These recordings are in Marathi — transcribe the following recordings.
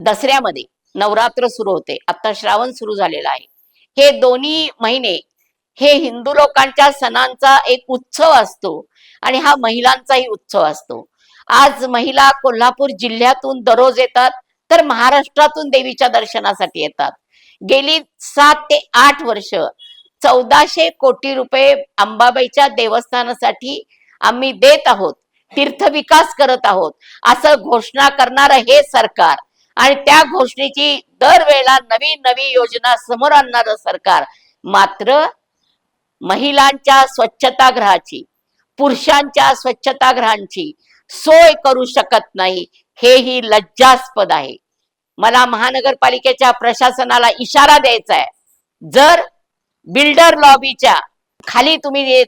दसऱ्यामध्ये नवरात्र सुरू होते. आता श्रावण सुरू झालेला आहे. हे दोन्ही महिने हे हिंदू लोकांच्या सणांचा एक उत्सव असतो आणि हा महिलांचाही उत्सव असतो. आज महिला कोल्हापूर जिल्ह्यातून दररोज येतात तर महाराष्ट्रातून देवीच्या दर्शनासाठी येतात. गेली सात ते आठ वर्ष चौदाशे कोटी रुपये अंबाबाईच्या देवस्थानासाठी आम्ही देत आहोत तीर्थविकास करत आहोत. असं घोषणा करणारं हे सरकार आणि त्या घोषणेची दरवेळेला नवीन नवी योजना समोर आणणारं सरकार. मात्र महिलांच्या स्वच्छतागृहाची पुरुषांच्या स्वच्छतागृहांची सोय करू शकत नाही हेही लज्जास्पद आहे. मला महानगरपालिकेच्या प्रशासनाला इशारा द्यायचा आहे. जर बिल्डर लॉबीच्या खाली तुम्ही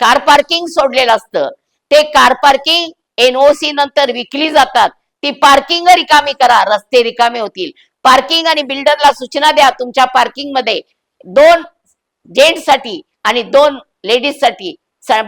कार पार्किंग सोडलेलं असतं ते कार पार्किंग एनओसी नंतर विकली जातात ती पार्किंग रिकामी करा रस्ते रिकामे होतील. पार्किंग आणि बिल्डरला सूचना द्या तुमच्या पार्किंगमध्ये. दोन जेंट्ससाठी आणि दोन लेडीजसाठी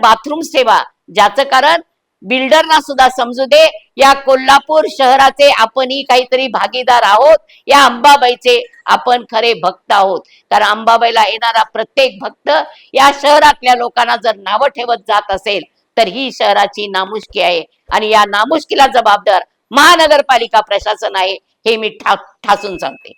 बाथरूम सेवा. ज्याचं कारण बिल्डरना सुद्धा समजू दे या कोल्हापूर शहराचे आपणही काहीतरी भागीदार आहोत. या अंबाबाईचे आपण खरे भक्त आहोत. कारण अंबाबाईला येणारा प्रत्येक भक्त या शहरातल्या लोकांना जर नावं ठेवत जात असेल तर ही शहराची नामुष्की आहे. आणि या नामुष्कीला जबाबदार महानगरपालिका प्रशासन आहे हे मी ठा ठासून सांगते.